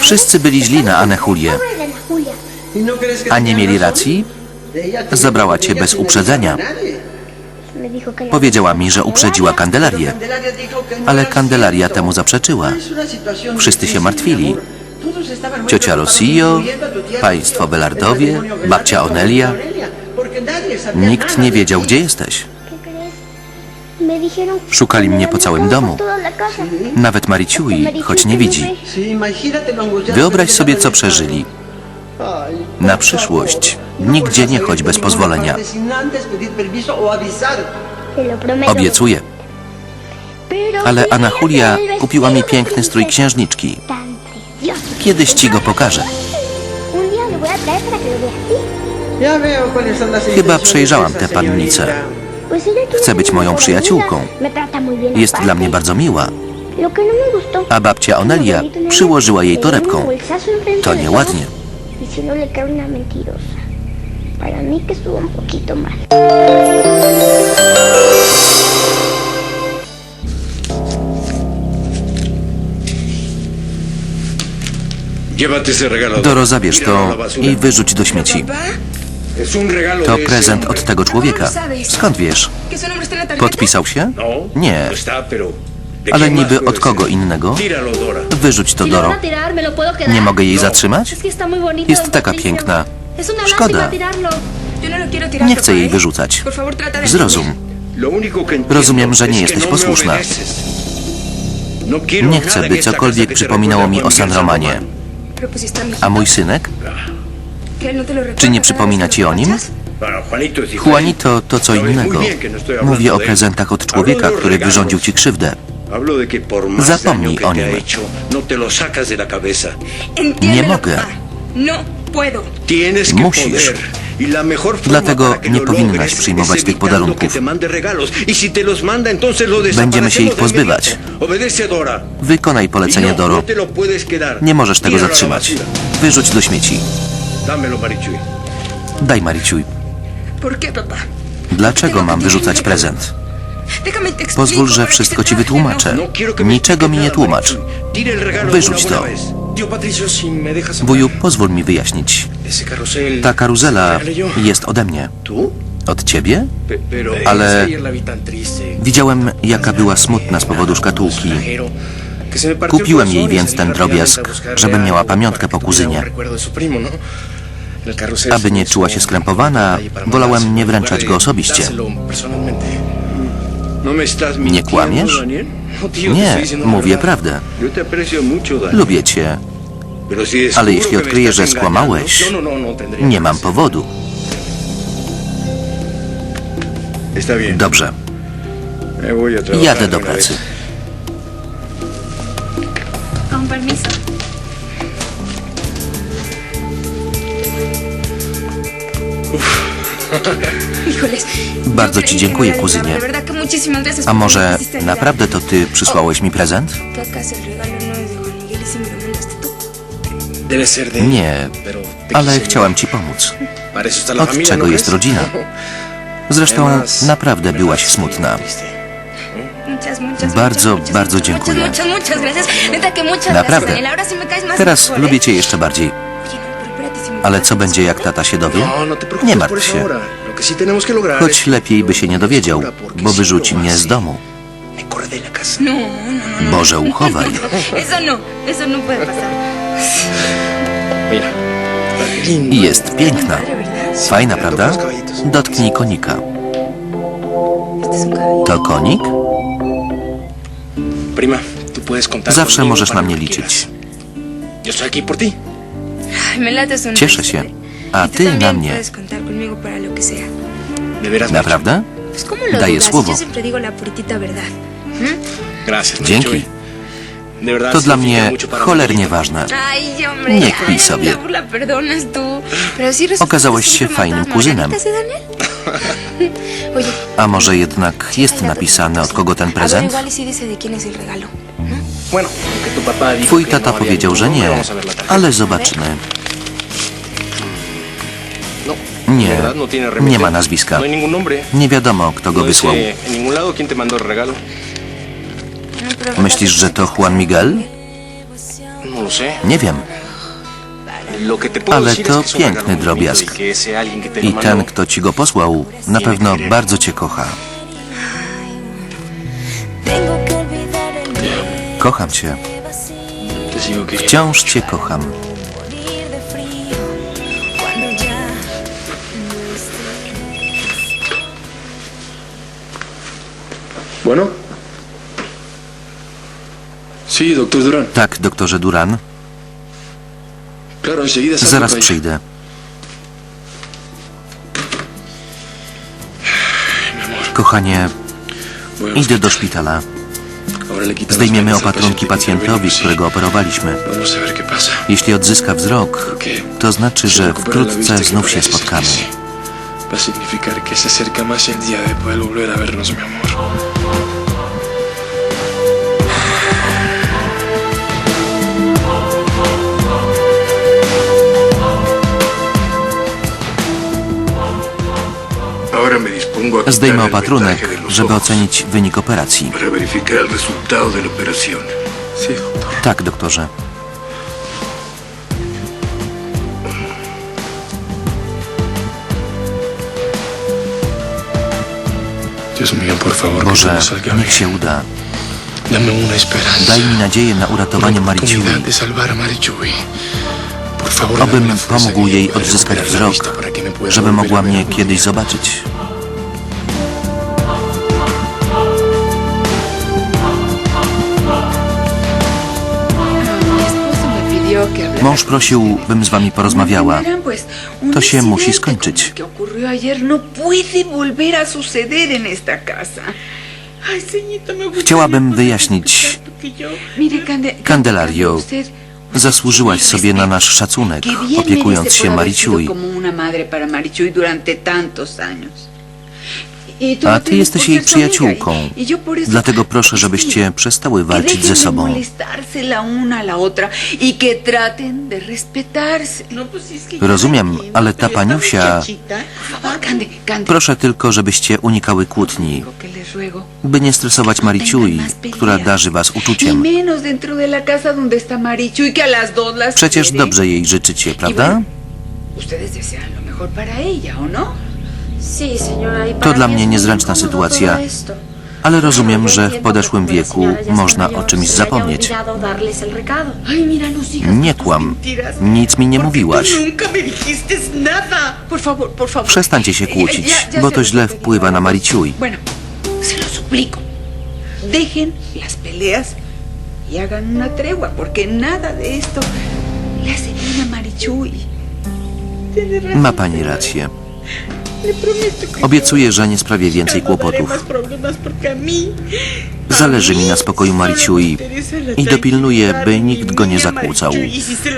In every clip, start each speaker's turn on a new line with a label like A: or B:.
A: Wszyscy byli źli na Anę Julię. A nie mieli racji? Zabrała cię bez uprzedzenia. Powiedziała mi, że uprzedziła Kandelarię, ale Kandelaria temu zaprzeczyła. Wszyscy się martwili. Ciocia Rosillo, państwo Belardowie, babcia Onelia. Nikt nie wiedział, gdzie jesteś. Szukali mnie po całym domu. Nawet Mariciui, choć nie widzi. Wyobraź sobie, co przeżyli. Na przyszłość nigdzie nie chodź bez pozwolenia. Obiecuję. Ale Ana Julia kupiła mi piękny strój księżniczki. Kiedyś ci go pokażę. Chyba przejrzałam tę pannicę. Chce być moją przyjaciółką. Jest dla mnie bardzo miła. A babcia Onelia przyłożyła jej torebką. To nieładnie. Doro, zabierz to i wyrzuć do śmieci. To prezent od tego człowieka. Skąd wiesz? Podpisał się?
B: No,
A: Nie.
B: no está, pero... ¿de
A: Ale niby od kogo innego? Wyrzuć to, Doro. Nie mogę jej zatrzymać?
C: Muy bonito,
A: Jest taka piękna. Szkoda.
C: no
A: Nie chcę jej wyrzucać. Zrozum. Rozumiem, że nie jesteś
B: no
A: posłuszna.
B: No
A: Nie chcę, by cokolwiek przypominało mi o San Romanie. A mój synek? Czy nie przypomina ci o nim?
B: Juanito
A: to co innego.
B: no
A: Mówię o prezentach od człowieka, który wyrządził ci krzywdę. Zapomnij o nim.
B: no.
C: Entiéndelo,
A: mogę.
C: No
A: Musisz.
B: Y
A: Dlatego nie powinnaś przyjmować tych podarunków.
B: Y
A: Będziemy się ich pozbywać. Wykonaj
B: Y
A: polecenie,
B: no,
A: Doro. Nie możesz tego zatrzymać. Wyrzuć do śmieci.
B: Dámelo, Marichuy.
A: Daj Mariciuj.
C: ¿Por qué, papá?
A: Dlaczego mam wyrzucać prezent?
C: Déjame te explico
A: Pozwól, że
C: para que
A: wszystko
C: se
A: ci
C: traje,
A: wytłumaczę.
B: No quiero que me
A: Niczego mi
B: expliques
A: nie
B: nada,
A: tłumacz.
B: Marichuy. Tira el regalo
A: Wyrzuć
B: de una
A: to.
B: buena vez.
D: Tío Patricio, si me dejas hablar.
A: Wuju, pozwól mi wyjaśnić.
D: Ese carrusel.
A: Ta karuzela jest ode mnie.
B: ¿Tú?
A: Od ciebie?
B: Pe- pero...
A: Ale
D: Ayer la vi tan triste.
A: widziałem, jaka była smutna z powodu szkatułki.
D: Extranjero, que se me partió el
A: Kupiłem jej
D: corazón y
A: więc
D: salí
A: ten
D: rápidamente
A: drobiazg,
D: buscarle
A: żeby miała
D: algo
A: pamiątkę po
D: que tuviera un
A: kuzynie.
D: recuerdo de su primo, ¿no?
A: Aby nie czuła się skrępowana, wolałem nie wręczać go osobiście.
B: ¿No
A: Nie kłamiesz? Nie, mówię prawdę. Lubię cię, ale jeśli odkryję, że skłamałeś,
D: No, no,
A: nie mam powodu. Dobrze,
B: trabajar
A: jadę do pracy.
C: Con permiso.
A: Bardzo ci dziękuję, kuzynie. A może naprawdę to ty przysłałeś mi prezent?
C: ¿Que acaso el regalo no es de Juan Miguel y
A: Nie, ale chciałem ci pomóc. Od czego
D: ¿no
A: jest rodzina? Zresztą naprawdę byłaś smutna. Bardzo, bardzo dziękuję. Naprawdę. Teraz lubię cię jeszcze bardziej. Ale co będzie, jak tata się dowie?
D: No, no
A: Nie martw się.
D: lograr
A: Choć lepiej by się nie dowiedział, bo wyrzuci mnie z domu.
C: No, no, no, no.
A: Boże, uchowaj.
C: No, no.
A: I jest piękna. Fajna, prawda? Dotknij konika. To konik? Zawsze możesz na mnie liczyć.
D: Yo estoy aquí por ti.
A: Cieszę się. A
C: Y
A: ty na mnie. Naprawdę? Daję słowo. Dzięki. To dla mnie cholernie ważne.
C: Ay,
A: pi sobie. Okazałeś się fajnym kuzynem. A może jednak jest napisane, od kogo ten prezent? Twój tata
D: no
A: powiedział, że nie, ale zobaczmy.
D: No,
A: Nie,
D: no
A: nie ma nazwiska. Nie wiadomo, kto go wysłał. Myślisz, że to Juan Miguel? Nie wiem. Ale to piękny drobiazg.
D: y lo
A: I ten, kto ci go posłał, na pewno bardzo cię kocha. Kocham cię. Wciąż cię kocham.
E: no.
F: Bueno. Sí, doctor Durán.
A: Tak, doktorze Duran,
F: Claro, enseguida
A: zaraz przyjdę. Kochanie, idę do szpitala. Zdejmiemy opatrunki pacjentowi, którego operowaliśmy. Jeśli odzyska wzrok, to znaczy, że wkrótce znów się spotkamy.
F: Va a significar que se acerca más el día de poder volver a vernos, mi amor.
A: Zdejmę opatrunek, żeby ocenić wynik operacji. Tak, doktorze. Boże,
F: salga
A: niech się uda. Daj mi nadzieję na uratowanie Mariciui. Obym pomógł jej odzyskać wzrok, żeby mogła mnie kiedyś zobaczyć. Mąż prosił, bym z wami porozmawiała. To się musi skończyć.
G: no
A: Chciałabym wyjaśnić. Candelario, Zasłużyłaś sobie na nasz szacunek, opiekując się
G: por
A: A ty jesteś jej przyjaciółką.
G: y- y
A: Dlatego proszę, żebyście przestały walczyć ze sobą.
G: y.
C: No,
A: Rozumiem, ale ta paniusia-. Proszę tylko, żebyście unikały kłótni, by nie stresować Mariciui, która darzy was
G: Y
A: uczuciem.
G: y
A: Przecież dobrze jej życzycie, prawda?
G: Ustedes desean lo mejor para ella, ¿o no?
H: Y
A: To dla mnie niezręczna sytuacja, ale rozumiem, że w podeszłym wieku można o czymś zapomnieć. Nie kłam. Nic mi nie mówiłaś. Przestańcie się kłócić, bo to źle wpływa na.
G: Dejen las peleas y hagan una tregua, porque nada de esto le hace bien a Marichuy.
C: Tienes razón,
A: Ma pani rację. Obiecuję, że nie sprawię więcej kłopotów. Zależy mi na spokoju Mariciui i dopilnuję, by nikt go nie zakłócał.
C: Marichuy, Y si se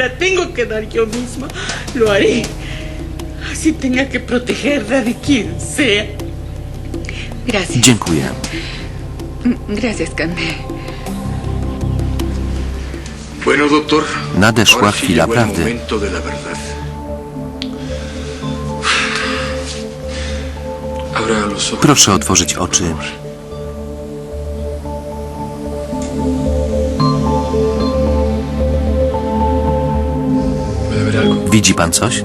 A: Proszę otworzyć oczy. Widzi pan coś?